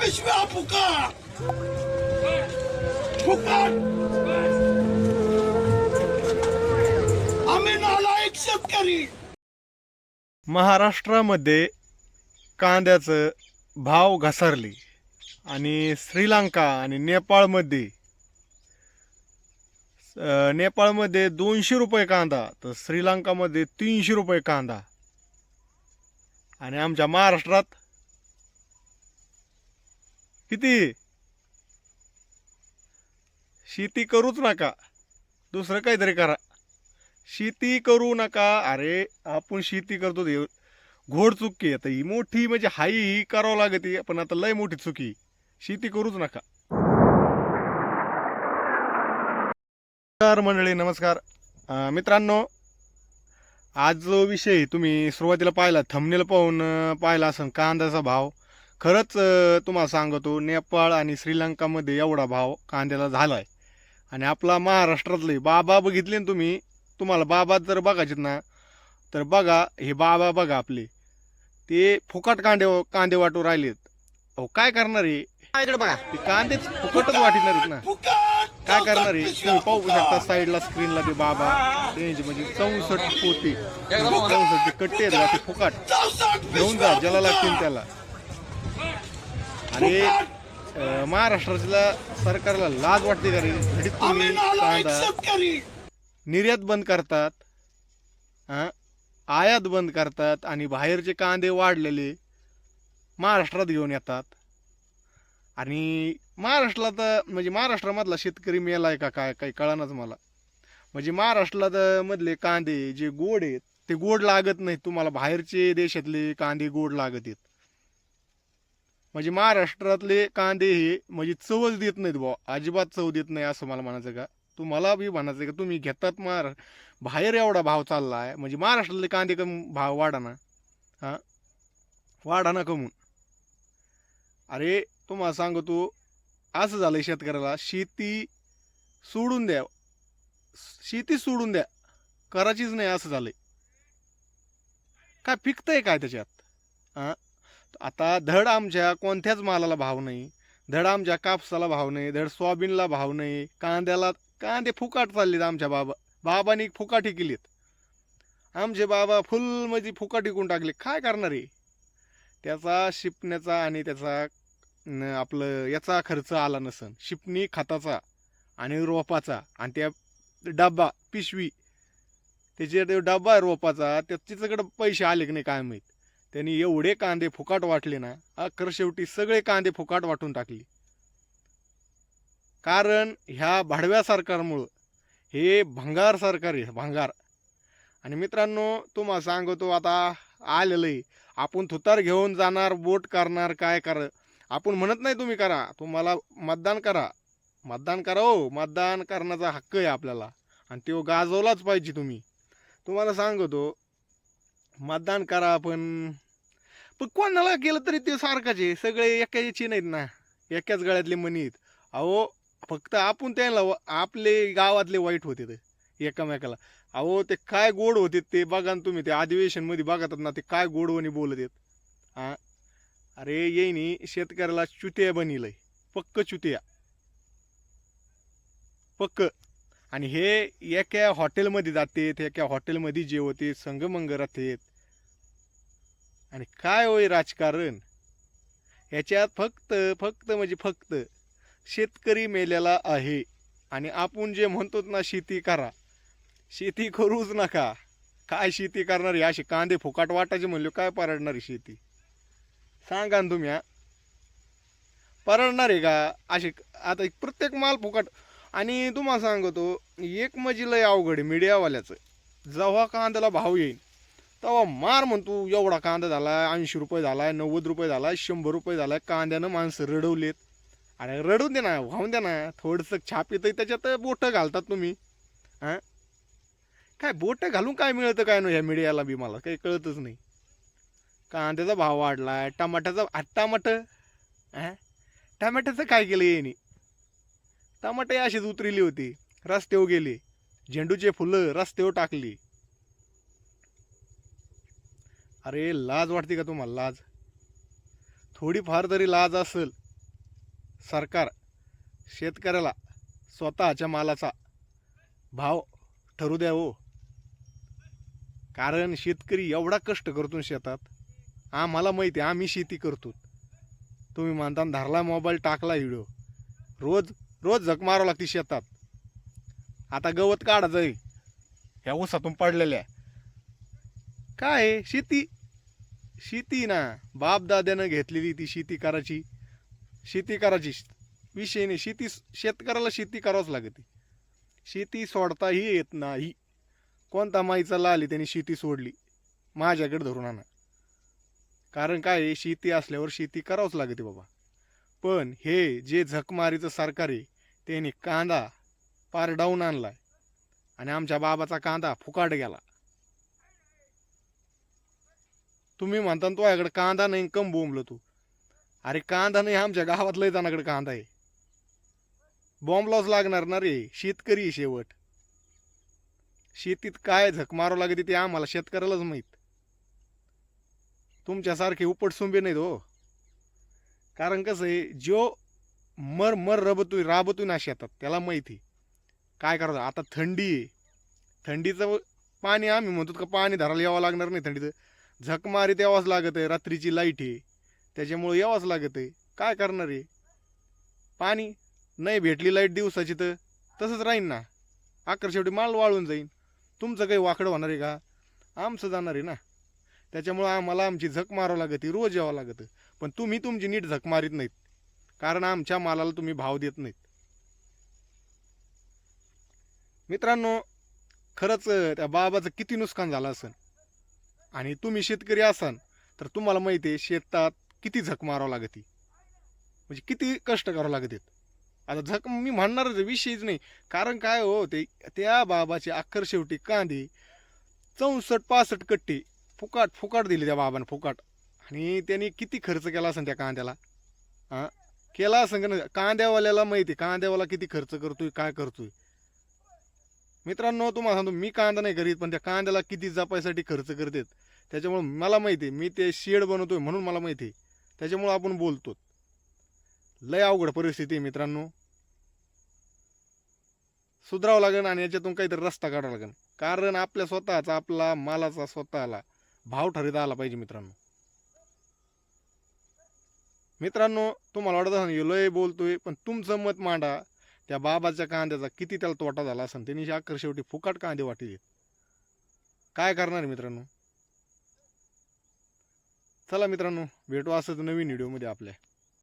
पिशव्या फुका. फुकट आम्ही नालायक शेतकरी. महाराष्ट्रामध्ये कांद्याचं भाव घसरले आणि श्रीलंका आणि नेपाळमध्ये नेपाळमध्ये दोनशे रुपये कांदा तर श्रीलंकामध्ये तीनशे रुपये कांदा. आणि आमच्या महाराष्ट्रात किती? शेती करूच नका. दुसरं काहीतरी करा. शेती करू नका. अरे आपण शेती करतो ते घोड चुकी आता ही मोठी म्हणजे हाई ही करावं लागते पण आता लय मोठी चुकी शेती करूच नका. नमस्कार मंडळी नमस्कार. मित्रांनो आज जो विषय तुम्ही सुरुवातीला पाहिला थमनेल पाहून पाहिला असेल कांद्याचा भाव. खरंच तुम्हाला सांगतो नेपाळ आणि श्रीलंकामध्ये एवढा भाव कांद्याला झाला आहे आणि आपला महाराष्ट्रातले बाबा बघितले ना तुम्ही तुम्हाला बाबा जर बघायचे ना तर बघा हे बाबा बघा आपले. ते फुकट कांदे कांदे वाटू राहिलेत. अहो काय करणार आहे बघा. ते कांदेच फुकटच वाटणार आहेत ना. काय करणार आहे तुम्ही पाहू शकता साईडला स्क्रीनला ते बाबा. रेंज म्हणजे चौसष्ट पोते. चौसष्ट कट्टे आहेत ते फुकट. घेऊन जा ज्याला लागतील त्याला. आणि अं, महाराष्ट्राच्या सरकारला लाज वाटते का रे? तुम्ही निर्यात बंद करतात हां आयात बंद करतात आणि बाहेरचे कांदे वाढलेले महाराष्ट्रात घेऊन येतात. आणि महाराष्ट्राला तर म्हणजे महाराष्ट्रामधला शेतकरी मेलाय का काय काही कळानच मला. म्हणजे महाराष्ट्राला तर मधले कांदे जे गोड आहेत ते गोड लागत नाहीत. तुम्हाला बाहेरचे देशातले कांदे गोड लागत आहेत. म्हणजे महाराष्ट्रातले कांदे हे म्हणजे चवच देत नाहीत बुवा. अजिबात चव देत नाही असं मला म्हणायचं का? तुम्हाला बी म्हणायचं का? तुम्ही घेतात महारा बाहेर एवढा भाव चालला आहे म्हणजे महाराष्ट्रातले कांदे कम भाव वाढा ना. हां? वाढा ना कमून. अरे तुम्हाला सांगतो असं झालं शेतकऱ्याला शेती सोडून द्या. शेती सोडून द्या. करायचीच नाही असं झालंय. काय पिकतंय काय त्याच्यात? हां? आता धड आमच्या कोणत्याच मालाला भाव नाही. धड आमच्या कापसाला भाव नाही. धड सोयाबीनला भाव नाही. कांद्याला कांदे फुकाट चाललेत आमच्या बाबा. बाबांनी फुकाटी केलीत. आमचे बाबा फुल म्हणजे फुकाटी करून टाकले. काय करणार आहे त्याचा शिपण्याचा आणि त्याचा आपलं याचा खर्च आला नसन. शिपणी खताचा आणि रोपाचा आणि त्या डब्बा पिशवी. त्याचे डब्बा आहे रोपाचा त्या तिच्याकडं पैसे आले की नाही काय माहीत? त्यांनी एवढे कांदे फुकाट वाटले ना अखर शेवटी सगळे कांदे फुकाट वाटून टाकले. कारण ह्या भाडव्या सरकारमुळं हे भंगार सरकार आहे भंगार. आणि मित्रांनो तुम्हाला सांगतो आता आलेलं आहे आपण थुतार घेऊन जाणार बोट करणार काय कर आपण म्हणत नाही तुम्ही करा तुम्हाला मतदान करा. मतदान करा हो मतदान करण्याचा हक्क आहे आपल्याला. आणि तो गाजवलाच पाहिजे तुम्ही. तुम्हाला सांगतो मतदान करा पण पण कोणाला गेलं तरी ते सारखाच आहे. सगळे एकाची नाहीत ना. एकाच गळ्यातले मनीत. आहेत अहो फक्त आपण त्यांना व- आपले गावातले वाईट होते ते एकामेकाला. अहो ते काय गोड होते ते बघा ना तुम्ही. ते अधिवेशनमध्ये बघतात ना ते काय गोडवणी बोलत आहेत. हां अरे येईनी शेतकऱ्याला चुतिया बनिलंय पक्क चुतिया. पक्क. आणि हे एका हॉटेलमध्ये जातेत एका हॉटेलमध्ये जेवते संगमंग राहतेत आणि काय होय राजकारण? ह्याच्यात फक्त फक्त म्हणजे फक्त शेतकरी मेलेला आहे. आणि आपण जे म्हणतो ना शेती करा. शेती करूच नका. काय शेती करणार? आहे कांदे फुकाट वाटायचे म्हणले काय परडणारी शेती? सांगा ना तुम्ही परडणार आहे का? असे आता प्रत्येक माल फुकाट. आणि तुम्हाला सांगतो एक म्हणजे लय अवघड आहे मीडियावाल्याचं. जेव्हा कांद्याला भाव येईल तेव्हा मार म्हणतो एवढा कांदा झाला ऐंशी रुपये झालाय नव्वद रुपये झालाय शंभर रुपये झालाय कांद्यानं माणसं रडवलेत. अरे रडून दे ना वाहून दे ना थोडंसं छाप येतं त्याच्यात बोटं घालतात तुम्ही. हां? काय बोटं घालून काय मिळतं काय ना ह्या मीडियाला बी मला काही कळतच नाही. कांद्याचा भाव वाढला आहे टमाट्याचा टमाटं हां? टमाट्याचं काय केलं याने? टमाटे अशीच उतरली होती रस्त्यावर गेले. झेंडूचे फुलं रस्त्यावर टाकली. अरे लाज वाटते का तुम्हाला? लाज? थोडीफार तरी लाज असेल सरकार शेतकऱ्याला स्वतःच्या मालाचा भाव ठरू द्या हो. कारण शेतकरी एवढा कष्ट करतो शेतात. आम्हाला माहिती आहे आम्ही शेती करतो तुम्ही म्हणता धरला मोबाईल टाकला व्हिडिओ. रोज रोज झक मारावं लागते शेतात. आता गवत काढायचं जाई ह्या ऊसातून पडलेल्या. काय आहे? शेती? शेती ना. बापदाद्यानं घेतलेली ती शेती करायची. शेती करायची. विषय नाही. शेती शेतकऱ्याला शेती करावंच लागते शेती सोडताही येत नाही. कोणता माईचा लाली त्यांनी शेती सोडली. माझ्याकडे धरून आणा. कारण काय आहे, शेती असल्यावर शेती करावंच लागते बाबा. पण हे जे झकमारीचं सरकार आहे त्यांनी कांदा पार डाऊन आणलाय. आणि आमच्या बाबाचा कांदा फुकाट गेला. तुम्ही म्हणता ना तुझ्याकडे कांदा नाही कम बोंबलं तू. अरे कांदा नाही आमच्या गावात लय जणाकडे कांदा आहे. बॉम्बलाच लागणार ना रे शेतकरी शेवट. शेतीत काय झक मारावं लागते ते आम्हाला शेतकऱ्यालाच माहीत. तुमच्यासारखे उपटसुंबे नाहीत हो. कारण कसं आहे जो मर मर रबतोय राबतोय ना शेतात त्याला माहिती काय करायचं आता थंडी आहे. थंडीचं पाणी आम्ही म्हणतो का पाणी धरायला यावं लागणार नाही थंडीचं. झक मारीत यावंच लागत आहे रात्रीची लाइट आहे. त्याच्यामुळे यावंच लागत आहे काय करणार आहे? पाणी? नाही भेटली लाइट दिवसाची तर तसंच राहीन ना. अकरा शेवटी माल वाळून जाईन. तुमचं काही वाकडं होणार आहे का? आमचं जाणार आहे ना. त्याच्यामुळं आम्हाला आमची झक मारावं लागते रोज यावं लागतं पण तुम्ही तुमची नीट झक मारीत नाहीत. कारण आमच्या मालाला तुम्ही भाव देत नाहीत. मित्रांनो खरंच त्या बाबाचं किती नुकसान झालं असेल आणि तुम्ही शेतकरी असाल तर तुम्हाला माहिती आहे शेतात किती झक मारावं लागते? म्हणजे किती कष्ट करावं लागतात? आता झक मी म्हणणारच विषयीच विषयच नाही. कारण काय हो ते त्या बाबाचे अख्खर शेवटी कांदे चौसष्ट पासष्ट कट्टी फुकाट फुकाट दिली त्या बाबाने फुकाट. आणि त्यांनी किती खर्च केला असेल त्या कांद्याला? हां केला असेल का नाही? कांद्यावाल्याला माहिती आहे, कांद्यावाला किती खर्च करतोय काय करतोय? मित्रांनो तुम्हाला सांगतो मी कांदा नाही करीत पण त्या कांद्याला किती जपायसाठी खर्च करतात. त्याच्यामुळं मला माहिती आहे मी ते शेड बनवतोय म्हणून मला माहिती आहे. त्याच्यामुळं आपण बोलतो लय अवघड परिस्थिती आहे मित्रांनो. सुधरावं लागेल आणि याच्यातून काहीतरी रस्ता काढावा लागेल. कारण आपल्या स्वतःचा आपला मालाचा स्वतःला भाव ठरवता आला पाहिजे मित्रांनो. मित्रांनो तुम्हाला वाटत असं लय बोलतोय पण तुमचं मत मांडा. त्या बाबाच्या कांद्याचा किती त्याला तोटा झाला असेल त्यांनी अखेर शेवटी फुकट कांदे वाटले. काय करणार आहे मित्रांनो? चला मित्रांनो भेटू असंच नवीन व्हिडिओमध्ये आपल्या.